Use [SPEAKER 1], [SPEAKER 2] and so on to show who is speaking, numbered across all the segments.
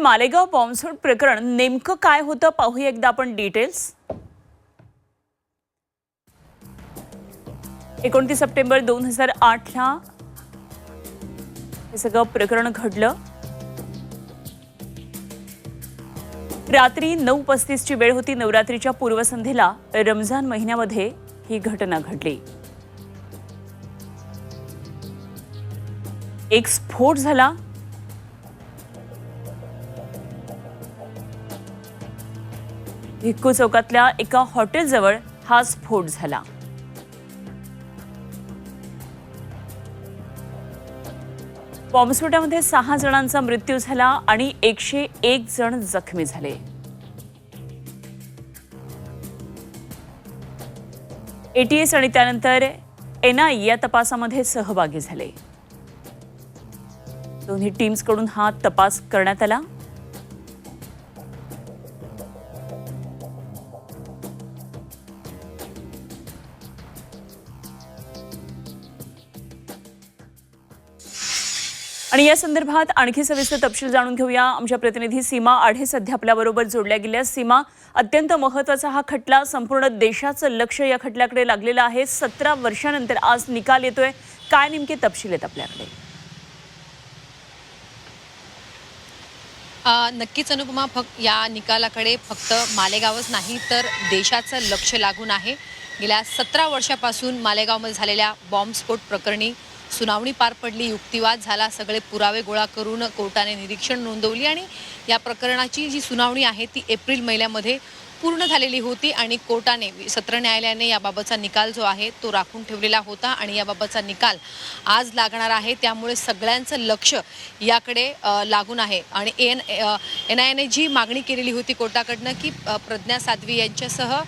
[SPEAKER 1] मालेगाव बॉम्बस्फोट प्रकरण नेमकं काय होतं पाहूया एकदा आपण डिटेल्स एकोणतीस सप्टेंबर दोन हजार आठला हे सगळं प्रकरण घडलं. रात्री नऊ पस्तीसची वेळ होती नवरात्रीच्या पूर्वसंध्येला रमजान महिन्यामध्ये ही घटना घडली. एक स्फोट झाला. भिक्कू चौकातल्या एका हॉटेलजवळ हा स्फोट झाला. बॉम्बस्फोटामध्ये सहा जणांचा मृत्यू झाला आणि एकशे एक जण जखमी झाले. एटीएस आणि त्यानंतर एनआय या तपासामध्ये सहभागी झाले. दोन्ही टीम्सकडून हा तपास करण्यात आला. आणि या संदर्भात आणखी सविस्तर तपशील जाणून घेऊया. आमच्या प्रतिनिधी सीमा आढे सध्या आपल्याबरोबर जोडल्या गेल्या. सीमा अत्यंत महत्त्वाचा हा खटला संपूर्ण देशाचं लक्ष या खटल्याकडे लागलेलं आहे. सतरा वर्षानंतर आज निकाल येतोय. काय नेमके तपशील आहेत आपल्याकडे?
[SPEAKER 2] नक्कीच अनुपमा फक्त या निकालाकडे फक्त मालेगावच नाही तर देशाचं लक्ष लागून आहे. गेल्या सतरा वर्षापासून मालेगावमध्ये झालेल्या बॉम्बस्फोट प्रकरणी सुनावणी पार पडली युक्तिवाद झाला सगळे पुरावे गोळा करून कोर्टाने निरीक्षण नोंदवली आणि या प्रकरणाची जी सुनावणी आहे ती एप्रिल महिन्यामध्ये पूर्ण झालेली होती आणि कोर्टाने सत्र न्यायालयाने याबाबतचा निकाल जो आहे तो राखून ठेवलेला होता आणि याबाबतचा निकाल आज लागणार आहे. त्यामुळे सगळ्यांचं लक्ष याकडे लागून आहे. आणि एन एन आय एने जी मागणी केलेली होती कोर्टाकडनं की प्रज्ञा साध्वी यांच्यासह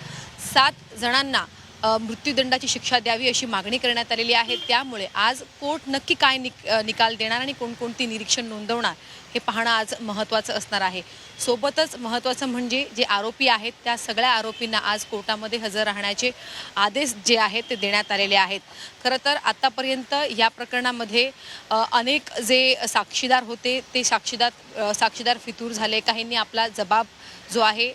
[SPEAKER 2] सात जणांना मृत्यूदंडाची शिक्षा द्यावी अशी मागणी करण्यात आलेली आहे. त्यामुळे आज कोर्ट नक्की काय निक निकाल देणार आणि कोणकोणती निरीक्षण नोंदवणार हे पाहणं आज महत्त्वाचं असणार आहे. सोबतच महत्त्वाचं म्हणजे जे आरोपी आहेत त्या सगळ्या आरोपींना आज कोर्टामध्ये हजर राहण्याचे आदेश जे आहेत ते देण्यात आलेले आहेत. खरं तर आत्तापर्यंत या प्रकरणामध्ये अनेक जे साक्षीदार होते ते साक्षीदार साक्षीदार फितूर झाले. काहींनी आपला जबाब जो आहे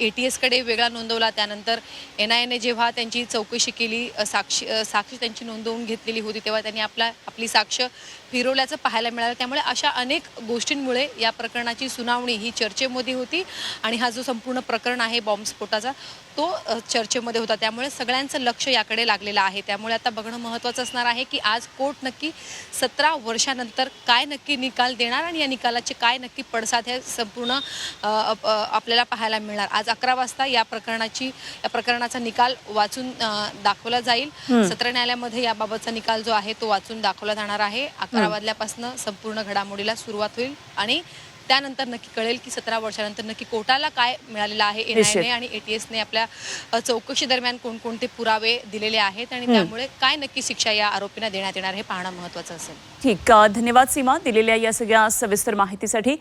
[SPEAKER 2] ए टी एसकडे वेगळा नोंदवला. त्यानंतर एन आय एने जेव्हा त्यांची चौकशी केली साक्षी साक्षी त्यांची नोंदवून घेतलेली होती तेव्हा त्यांनी आपला आपली साक्ष फिरवल्याचं पाहायला मिळालं. त्यामुळे अशा अनेक गोष्टींमुळे या प्रकरणाची सुनावणी ही चर्चेमध्ये होती आणि हा जो संपूर्ण प्रकरण आहे बॉम्बस्फोटाचा तो चर्चेमध्ये होता. त्यामुळे सगळ्यांचं लक्ष याकडे लागलेलं आहे. त्यामुळे आता बघणं महत्त्वाचं असणार आहे की आज कोर्ट नक्की सतरा वर्षानंतर काय नक्की निकाल देणार आणि या निकालाचे काय नक्की पडसाद हे संपूर्ण आपल्याला पाहायला मिळणार. आज अकरा वाजता या प्रकरणाची या प्रकरणाचा निकाल वाचून दाखवला जाईल. सत्र न्यायालयामध्ये याबाबतचा निकाल जो आहे तो वाचून दाखवला जाणार आहे. अकरा वाजल्यापासून संपूर्ण घडामोडीला सुरुवात होईल. आणि त्यानंतर नक्की कळेल की सतरा वर्षानंतर नक्की कोर्टाला काय मिळालेलं आहे. एनआयने आणि एटीएसने आपल्या चौकशी दरम्यान कोणकोणते पुरावे दिलेले आहेत आणि त्यामुळे काय नक्की शिक्षा या आरोपींना देण्यात येणार हे पाहणं महत्वाचं असेल.
[SPEAKER 1] ठीक धन्यवाद सीमा दिलेल्या या सगळ्या सविस्तर माहितीसाठी.